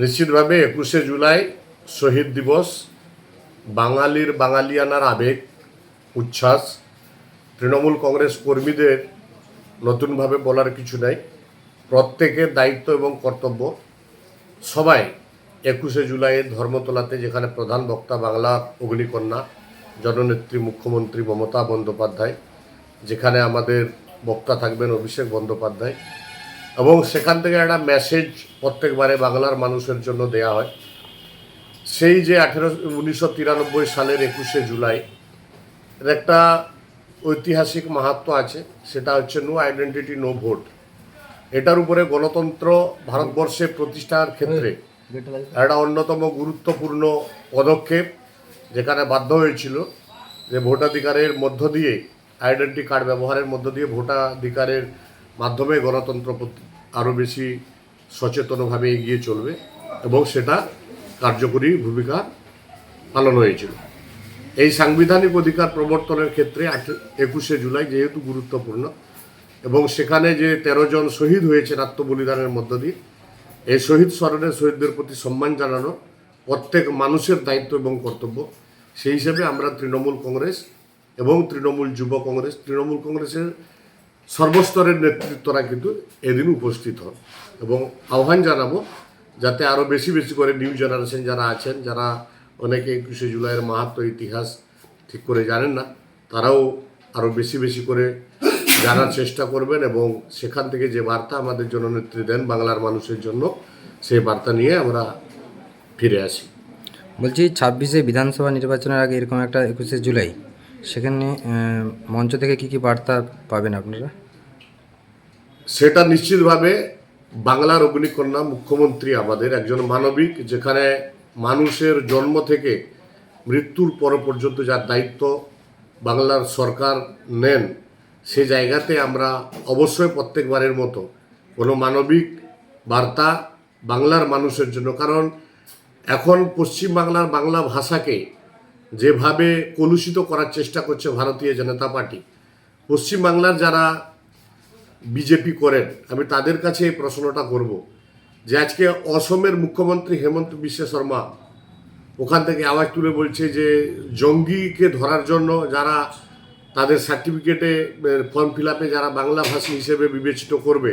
নিশ্চিতভাবে একুশে জুলাই শহীদ দিবস, বাঙালির বাঙালিয়ানার আবেগ, উচ্ছ্বাস, তৃণমূল কংগ্রেস কর্মীদের নতুনভাবে বলার কিছু নাই। প্রত্যেকের দায়িত্ব এবং কর্তব্য সবাই একুশে জুলাইয়ের ধর্মতলাতে যেখানে প্রধান বক্তা বাংলা অগ্নিকন্যা, জননেত্রী মুখ্যমন্ত্রী মমতা বন্দ্যোপাধ্যায়, যেখানে আমাদের বক্তা থাকবেন অভিষেক বন্দ্যোপাধ্যায় এবং সেখান থেকে একটা মেসেজ প্রত্যেকবারে বাংলার মানুষের জন্য দেয়া হয়। সেই যে আঠেরো, উনিশশো তিরানব্বই সালের একুশে জুলাই, এর একটা ঐতিহাসিক মাহাত্ম আছে, সেটা হচ্ছে নো আইডেন্টিটি নো ভোট এটার উপরে গণতন্ত্র ভারতবর্ষে প্রতিষ্ঠার ক্ষেত্রে একটা অন্যতম গুরুত্বপূর্ণ পদক্ষেপ, যেখানে বাধ্য হয়েছিল যে ভোটাধিকারের মধ্য দিয়ে, আইডেন্টি কার্ড ব্যবহারের মধ্য দিয়ে ভোটাধিকারের মাধ্যমে গণতন্ত্র আরও বেশি সচেতনভাবে এগিয়ে চলবে এবং সেটা কার্যকরী ভূমিকা পালন হয়েছিল। এই সাংবিধানিক অধিকার প্রবর্তনের ক্ষেত্রে একুশে জুলাই যেহেতু গুরুত্বপূর্ণ এবং সেখানে যে তেরো জন শহীদ হয়েছেন আত্মবলিদানের মধ্য দিয়ে, এই শহীদ স্মরণে শহীদদের প্রতি সম্মান জানানো প্রত্যেক মানুষের দায়িত্ব এবং কর্তব্য। সেই হিসেবে আমরা তৃণমূল কংগ্রেস এবং তৃণমূল যুব কংগ্রেস, তৃণমূল কংগ্রেসের সর্বস্তরের নেতৃত্বরা কিন্তু এদিন উপস্থিত হন এবং আহ্বান জানাব যাতে আরও বেশি বেশি করে নিউ জেনারেশন যারা আছেন, যারা অনেকে একুশে জুলাইয়ের মাহাত্ম ইতিহাস ঠিক করে জানেন না, তারাও আরও বেশি বেশি করে জানার চেষ্টা করবেন এবং সেখান থেকে যে বার্তা আমাদের জননেত্রী দেন বাংলার মানুষের জন্য, সেই বার্তা নিয়ে আমরা ফিরে আসি। বলছি, ছাব্বিশে বিধানসভা নির্বাচনের আগে এরকম একটা একুশে জুলাই সেখানে মঞ্চ থেকে কি কি বার্তা পাবেন আপনারা? সেটা নিশ্চিতভাবে বাংলার অগ্নিকন্যা মুখ্যমন্ত্রী আমাদের, একজন মানবিক, যেখানে মানুষের জন্ম থেকে মৃত্যুর পর পর্যন্ত যার দায়িত্ব বাংলার সরকার নেন, সে জায়গাতে আমরা অবশ্যই প্রত্যেকবারের মতো কোনো মানবিক বার্তা বাংলার মানুষের জন্য, কারণ এখন পশ্চিম বাংলার বাংলা ভাষাকে যেভাবে কলুষিত করার চেষ্টা করছে ভারতীয় জনতা পার্টি, পশ্চিমবাংলার যারা বিজেপি করেন, আমি তাদের কাছে এই প্রশ্নটা করব যে আজকে অসমের মুখ্যমন্ত্রী হেমন্ত বিশ্ব শর্মা ওখান থেকে আওয়াজ তুলে বলছে যে জঙ্গিকে ধরার জন্য যারা তাদের সার্টিফিকেটে ফর্ম ফিল আপে যারা বাংলাভাষী হিসেবে বিবেচিত করবে,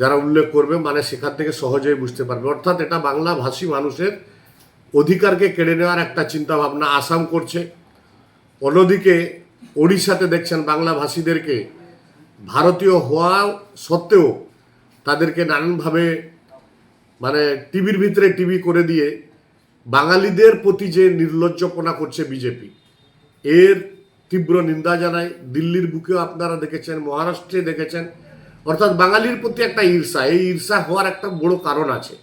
যারা উল্লেখ করবে মানে সেখান থেকে সহজেই বুঝতে পারবে। অর্থাৎ এটা বাংলাভাষী মানুষের অধিকারকে কেড়ে নেওয়ার একটা চিন্তা ভাবনা আসাম করছে। অন্যদিকে ওড়িশাতে দেখছেন বাংলাভাষীদেরকে ভারতীয় হওয়া সত্ত্বেও তাদেরকে নানানভাবে মানে টিভির ভিতরে টিভি করে দিয়ে বাঙালিদের প্রতি যে নির্লজ্জপনা করছে বিজেপি, এর তীব্র নিন্দা জানাই দিল্লির বুকেও আপনারা দেখেছেন, মহারাষ্ট্রে দেখেছেন। অর্থাৎ বাঙালির প্রতি একটা ঈর্ষা, এই ঈর্ষা হওয়ার একটা বড় কারণ আছে।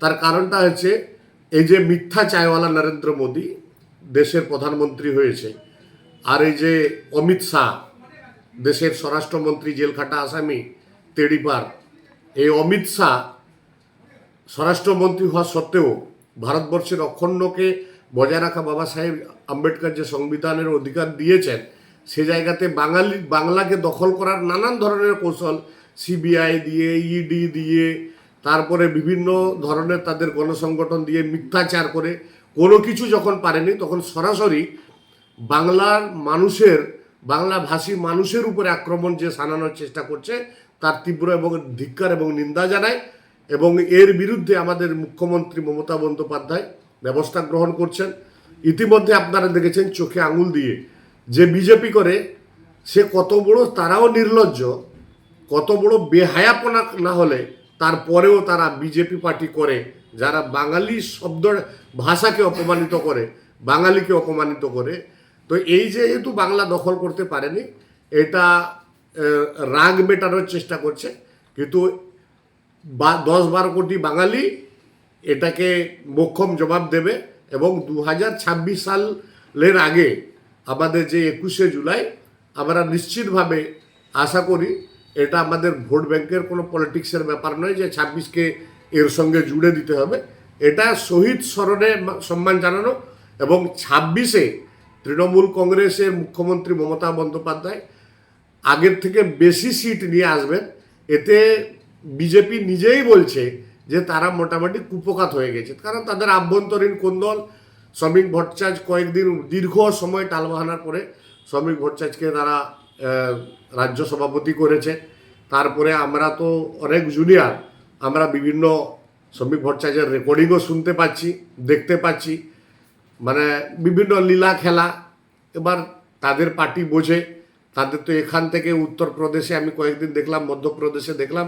তার কারণটা হচ্ছে এই যে মিথ্যা চায়ওয়ালা নরেন্দ্র মোদী দেশের প্রধানমন্ত্রী হয়েছে, আর এই যে অমিত শাহ, দেশের স্বরাষ্ট্রমন্ত্রী জেলখাটা আসামি তেড়িপার এই অমিত শাহ স্বরাষ্ট্রমন্ত্রী হওয়া সত্ত্বেও ভারতবর্ষের অখণ্ডকে বজায় রাখা বাবা সাহেব আম্বেদকর যে সংবিধানের অধিকার দিয়েছেন, সে জায়গাতে বাঙালি, বাংলাকে দখল করার নানান ধরনের কৌশল, সিবিআই দিয়ে, ইডি দিয়ে তারপরে বিভিন্ন ধরনের তাদের গণসংগঠন দিয়ে মিথ্যাচার করে কোনো কিছু যখন পারেনি, তখন সরাসরি বাংলার মানুষের, বাংলা ভাষী মানুষের উপরে আক্রমণ যে সানানোর চেষ্টা করছে, তার তীব্র এবং ধিক্কার এবং নিন্দা জানায় এবং এর বিরুদ্ধে আমাদের মুখ্যমন্ত্রী মমতা বন্দ্যোপাধ্যায় ব্যবস্থা গ্রহণ করছেন। ইতিমধ্যে আপনারা দেখেছেন চোখে আঙুল দিয়ে যে বিজেপি করে, সে কত বড় তারাও নির্লজ্জ, কত বড় বেহায়াপনা না হলে তারপরেও তারা বিজেপি পার্টি করে, যারা বাঙালি শব্দ ভাষাকে অপমানিত করে, বাঙালিকে অপমানিত করে। তো এই যেহেতু বাংলা দখল করতে পারেনি, এটা রাগ মেটানোর চেষ্টা করছে। কিন্তু বা, দশ বারো কোটি বাঙালি এটাকে মোক্ষম জবাব দেবে এবং দু হাজার ছাব্বিশ সালের আগে, আমাদের যে একুশে জুলাই, আমরা নিশ্চিতভাবে আশা করি এটা আমাদের ভোট ব্যাংকের কোনো পলিটিক্সের ব্যাপার নয় যে ছাব্বিশকে এর সঙ্গে জুড়ে দিতে হবে। এটা শহীদ স্মরণে সম্মান জানানো এবং ছাব্বিশে তৃণমূল কংগ্রেসের মুখ্যমন্ত্রী মমতা বন্দ্যোপাধ্যায় আগের থেকে বেশি সিট নিয়ে আসবেন। এতে বিজেপি নিজেই বলছে যে তারা মোটামুটি কুপকাত হয়ে গেছে। কারণ তাদের আভ্যন্তরীণ কোন্দল শ্রমিক ভট্টাচার্য কয়েকদিন দীর্ঘ সময় টালবাহানার পরে শ্রমিক ভট্টাচার্যকে তারা রাজ্য সভাপতি করেছে। তারপরে আমরা তো অনেক জুনিয়র আমরা বিভিন্ন শ্রমিক ভট্টাচার্যের রেকর্ডিংও শুনতে পাচ্ছি, দেখতে পাচ্ছি। মানে বিভিন্ন লীলা খেলা, এবার তাদের পার্টি বোঝে। তাদের তো এখান থেকে উত্তরপ্রদেশে আমি কয়েকদিন দেখলাম, মধ্যপ্রদেশে দেখলাম,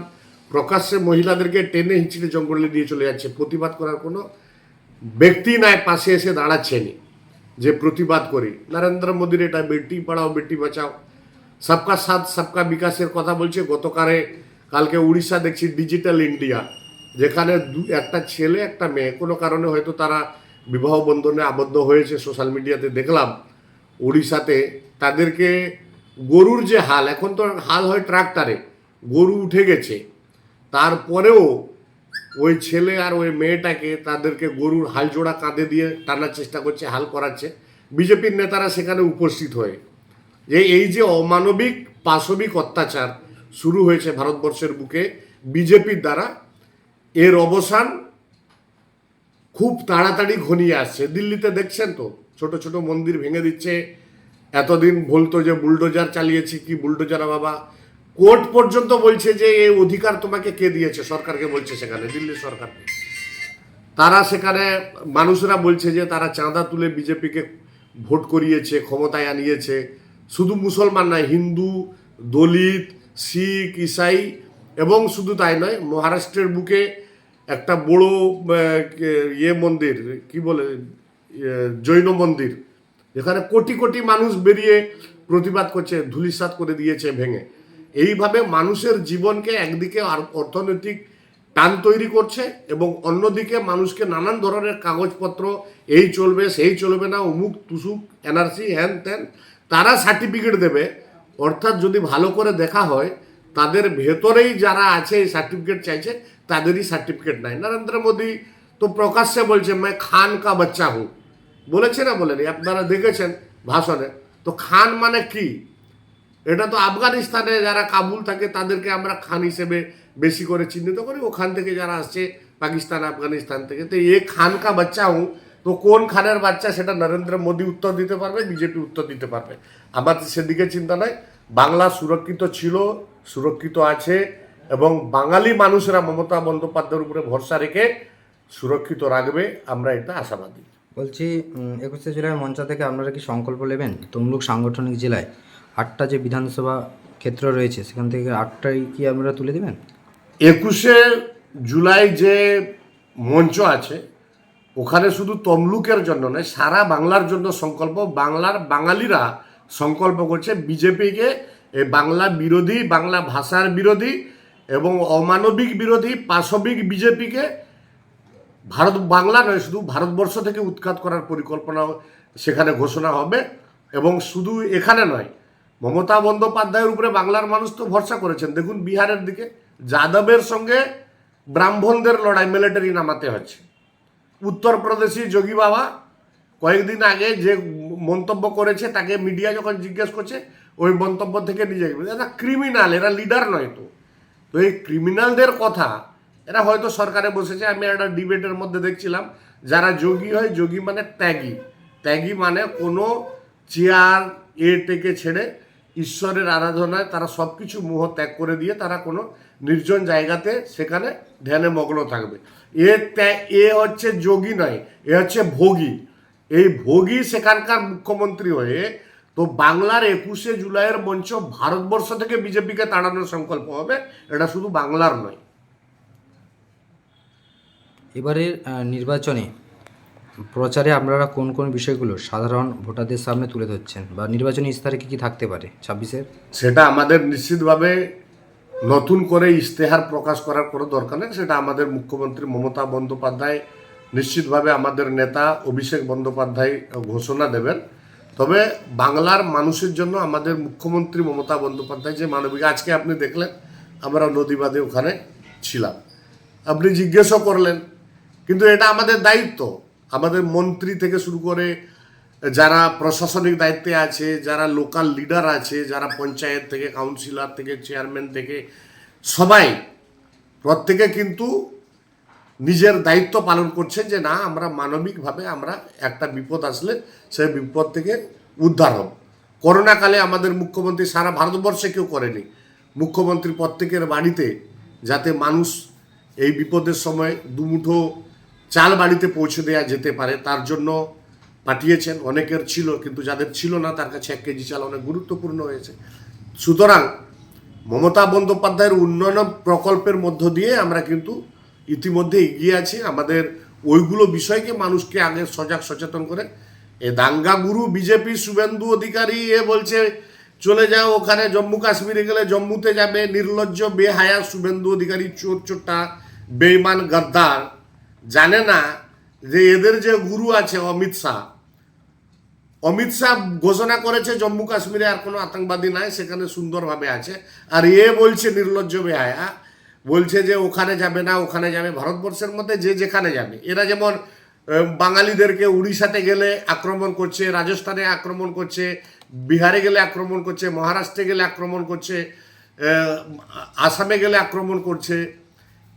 প্রকাশ্যে মহিলাদেরকে টেনে হিঁচড়ে জঙ্গলে নিয়ে চলে যাচ্ছে। প্রতিবাদ করার কোনো ব্যক্তি নাই, পাশে এসে দাঁড়াচ্ছেনি যে প্রতিবাদ করি। নরেন্দ্র মোদীর এটা বেটি পড়াও, বেটি বাঁচাও। সবকা সাথ সবকা বিকাশের কথা বলছে গতকালে কালকে উড়িষ্যা দেখছি ডিজিটাল ইন্ডিয়া যেখানে দু একটা ছেলে, একটা মেয়ে, কোনো কারণে হয়তো তারা বিবাহ বন্ধনে আবদ্ধ হয়েছে সোশ্যাল মিডিয়াতে দেখলাম, উড়িষ্যাতে তাদেরকে গরুর যে হাল, এখন তো হাল হয় ট্রাক্টরে, গরু উঠে গেছে, তারপরেও ওই ছেলে আর ওই মেয়েটাকে তাদেরকে গরুর হাল জোড়া কাঁধে দিয়ে টানার চেষ্টা করছে, হাল করাচ্ছে, বিজেপির নেতারা সেখানে উপস্থিত হয়ে। যে এই যে অমানবিক পাশবিক অত্যাচার শুরু হয়েছে ভারতবর্ষের বুকে, বিজেপির দ্বারা, এর অবসান খুব তাড়াতাড়ি ঘনিয়ে আসছে। দিল্লিতে দেখছেন তো, ছোট ছোট মন্দির ভেঙে দিচ্ছে, এতদিন বলতো যে বুলডোজার চালিয়েছি, কি বুলডোজার বাবা? কোর্ট পর্যন্ত বলছে যে এই অধিকার তোমাকে কে দিয়েছে? সরকারকে বলছে সেখানে, দিল্লি সরকারকে তারা সেখানে, মানুষরা বলছে যে তারা চাঁদা তুলে বিজেপিকে ভোট করিয়েছে, ক্ষমতায় আনিয়েছে। শুধু মুসলমান নয় হিন্দু দলিত শিখ ইসাই এবং শুধু তাই নয় মহারাষ্ট্রের বুকে একটা বড় ইয়ে মন্দির কি বলে ইয়ে, জৈন মন্দির যেখানে কোটি কোটি মানুষ বেরিয়ে প্রতিবাদ করছে ধুলিসাৎ করে দিয়েছে ভেঙে। এইভাবে মানুষের জীবনকে একদিকে আর অর্থনৈতিক টান তৈরি করছে এবং অন্যদিকে মানুষকে নানান ধরনের কাগজপত্র এই চলবে সেই চলবে না অমুক তুসুক এনআরসি হ্যান ত্যান তারা সার্টিফিকেট দেবে। অর্থাৎ যদি ভালো করে দেখা হয়, তাদের ভেতরেই যারা আছে এই সার্টিফিকেট চাইছে, তাদেরই সার্টিফিকেট নাই। নরেন্দ্র মোদী তো প্রকাশ্যে বলছে, मैं খান কা বাচ্চা হু বলেছে না বলেনি? আপনারা দেখেছেন ভাষণে। তো খান মানে কি? এটা তো আফগানিস্তানে যারা কাবুল থাকে, তাদেরকে আমরা খান হিসেবে বেশি করে চিহ্নিত করি। ওখান থেকে যারা আসছে, পাকিস্তান, আফগানিস্তান থেকে। তো এ খান কা বাচ্চা হুঁ। তো কোন খানের বাচ্চা সেটা নরেন্দ্র মোদী উত্তর দিতে পারবে বিজেপি উত্তর দিতে পারবে। আমার সেদিকে চিন্তা নাই। বাংলা সুরক্ষিত ছিল সুরক্ষিত আছে এবং বাঙালি মানুষরা মমতা বন্দ্যোপাধ্যায়ের উপরে ভরসা রেখে সুরক্ষিত রাখবে আমরা এটা আশাবাদী। বলছি একুশে জুলাই মঞ্চ থেকে আপনারা কি সংকল্প নেবেন? তমলুক সাংগঠনিক জেলায় আটটা যে বিধানসভা ক্ষেত্র রয়েছে সেখান থেকে আটটাই কি আপনারা তুলে দেবেন? একুশে জুলাই যে মঞ্চ আছে ওখানে শুধু তমলুকের জন্য নয়, সারা বাংলার জন্য সংকল্প। বাংলার বাঙালিরা সংকল্প করছে বিজেপিকে বাংলা বিরোধী, বাংলা ভাষার বিরোধী এবং অমানবিক বিরোধী, পাশবিক বিজেপিকে ভারত, বাংলা নয়, শুধু ভারতবর্ষ থেকে উৎখাত করার পরিকল্পনা সেখানে ঘোষণা হবে এবং শুধু এখানে নয়, মমতা বন্দ্যোপাধ্যায়ের উপরে বাংলার মানুষ তো ভরসা করেছেন। দেখুন বিহারের দিকে, যাদবের সঙ্গে ব্রাহ্মণদের লড়াই মিলিটারি নামাতে হচ্ছে। উত্তরপ্রদেশি যোগী বাবা কয়েকদিন আগে যে মন্তব্য করেছে, তাকে মিডিয়া যখন জিজ্ঞেস করছে, ওই মন্তব্য থেকে নিজেকে এরা ক্রিমিনাল এরা লিডার নয় তো। তো এই ক্রিমিনালদের কথা এরা হয়তো সরকারে বসেছে, আমি একটা ডিবেটের মধ্যে দেখছিলাম, যারা যোগী হয়, যোগী মানে ত্যাগী। ত্যাগী মানে কোনো চেয়ার, এ টেকে ছেড়ে ঈশ্বরের আরাধনায় তারা সব কিছু মোহ ত্যাগ করে দিয়ে তারা কোনো নির্জন জায়গাতে সেখানে ধ্যানে মগ্ন থাকবে। এ এ হচ্ছে যোগী নয় এ হচ্ছে ভোগী। এই ভোগী সেখানকার মুখ্যমন্ত্রী হয়ে তো বাংলার একুশে জুলাইয়ের মঞ্চ ভারতবর্ষ থেকে বিজেপিকে তাড়ানোর সংকল্প হবে এটা শুধু বাংলার নয়। এবারের নির্বাচনে প্রচারে আপনারা কোন কোন বিষয়গুলো সাধারণ ভোটারদের সামনে তুলে ধরছেন? বা নির্বাচনী ইস্তারে কী কী থাকতে পারে ছাব্বিশের? সেটা আমাদের নিশ্চিতভাবে নতুন করে ইশতেহার প্রকাশ করার কোনো দরকার নেই, সেটা আমাদের মুখ্যমন্ত্রী মমতা বন্দ্যোপাধ্যায় নিশ্চিতভাবে আমাদের নেতা অভিষেক বন্দ্যোপাধ্যায় ঘোষণা দেবেন। তবে বাংলার মানুষের জন্য আমাদের মুখ্যমন্ত্রী মমতা বন্দ্যোপাধ্যায় যে মানবিক, আজকে আপনি দেখলেন, আমরা নদীবাদে ওখানে ছিলাম। আপনি জিজ্ঞেসও করলেন, কিন্তু এটা আমাদের দায়িত্ব। আমাদের মন্ত্রী থেকে শুরু করে যারা প্রশাসনিক দায়িত্বে আছে, যারা লোকাল লিডার আছে, যারা পঞ্চায়েত থেকে কাউন্সিলর থেকে চেয়ারম্যান থেকে, সবাই প্রত্যেকে কিন্তু নিজের দায়িত্ব পালন করছেন যে না, আমরা মানবিকভাবে আমরা একটা বিপদ আসলে সেই বিপদ থেকে উদ্ধার হব। করোনাকালে আমাদের মুখ্যমন্ত্রী সারা ভারতবর্ষে কেউ করেনি। মুখ্যমন্ত্রী প্রত্যেকের বাড়িতে যাতে মানুষ এই বিপদের সময় দুমুঠো চাল বাড়িতে পৌঁছে দেওয়া যেতে পারে, তার জন্য পাঠিয়েছেন অনেকের ছিল, কিন্তু যাদের ছিল না, তার কাছে এক কেজি চাল অনেক গুরুত্বপূর্ণ হয়েছে। সুতরাং মমতা বন্দ্যোপাধ্যায়ের উন্নয়ন প্রকল্পের মধ্য দিয়ে আমরা কিন্তু ইতিমধ্যে এগিয়ে আছি। আমাদের ওইগুলো বিষয়কে মানুষকে আগে সজাগ সচেতন করে। এ দাঙ্গা গুরু বিজেপি শুভেন্দু অধিকারী এ বলছে, চলে যাও ওখানে, জম্মু কাশ্মীরে গেলে জম্মুতে যাবে নির্লজ্জ, বেহায়া শুভেন্দু অধিকারী, চোর চোরটা বেইমান গদ্দার। জানে না যে এদের যে গুরু আছে অমিত শাহ অমিত শাহ ঘোষণা করেছে, জম্মু কাশ্মীরে আর কোনো আতঙ্কবাদী নাই, সেখানে সুন্দরভাবে আছে। আর এ বলছে নির্লজ্জ বেহায়া, বলছে যে ওখানে যাবে না, ওখানে যাবে। ভারতবর্ষের মধ্যে যে যেখানে যাবে, এরা যেমন বাঙালিদেরকে উড়িষ্যাতে গেলে আক্রমণ করছে, রাজস্থানে আক্রমণ করছে, বিহারে গেলে আক্রমণ করছে, মহারাষ্ট্রে গেলে আক্রমণ করছে আসামে গেলে আক্রমণ করছে।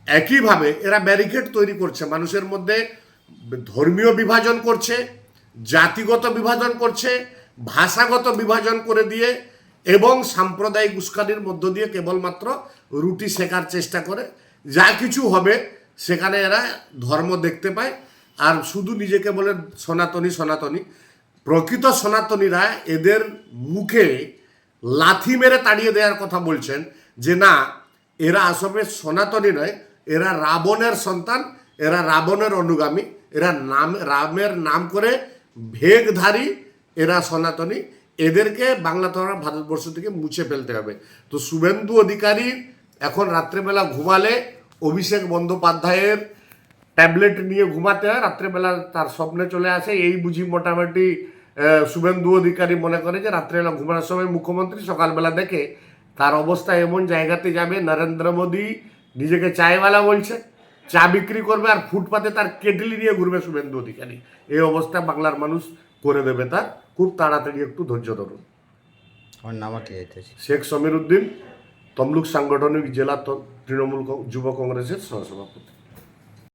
একইভাবে এরা ব্যারিকেড তৈরি করছে, মানুষের মধ্যে ধর্মীয় বিভাজন করছে জাতিগত বিভাজন করছে, ভাষাগত বিভাজন করে দিয়ে এবং সাম্প্রদায়িক উস্কানির মধ্য দিয়ে কেবলমাত্র রুটি শেখার চেষ্টা করে। যা কিছু হবে, সেখানে এরা ধর্ম দেখতে পায়। আর শুধু নিজেকে বলে সনাতনী সনাতনী, প্রকৃত সনাতনীরা এদের মুখে লাথি মেরে তাড়িয়ে দেওয়ার কথা বলছেন যে, না, এরা আসলে সনাতনী নয়, এরা রাবণের সন্তান, এরা রাবণের অনুগামী, এরা নাম, রামের নাম করে ভেগধারী, এরা সনাতনী, এদেরকে বাংলা তথা ভারতবর্ষ থেকে মুছে ফেলতে হবে। তো শুভেন্দু অধিকারী এখন রাত্রেবেলা ঘুমালে, অভিষেক বন্দ্যোপাধ্যায়ের ট্যাবলেট নিয়ে ঘুমাতে হয়, রাত্রেবেলা তার স্বপ্নে চলে আসে। এই বুঝি মোটামুটি শুভেন্দু অধিকারী মনে করে যে রাত্রেবেলা ঘুমানোর সময় মুখ্যমন্ত্রী সকালবেলা দেখে তার অবস্থা এমন জায়গাতে যাবে, নরেন্দ্র মোদী নিজেকে চায়ওয়ালা বলছে। চা বিক্রি করবে আর ফুটপাতে তার কেটলি নিয়ে ঘুরবে শুভেন্দু অধিকারী। এই অবস্থা বাংলার মানুষ করে দেবে তার। খুব তাড়াতাড়ি একটু ধৈর্য ধরুন। শেখ সমীর উদ্দিন তমলুক সাংগঠনিক জেলা তৃণমূল যুব কংগ্রেসের সহসভাপতি।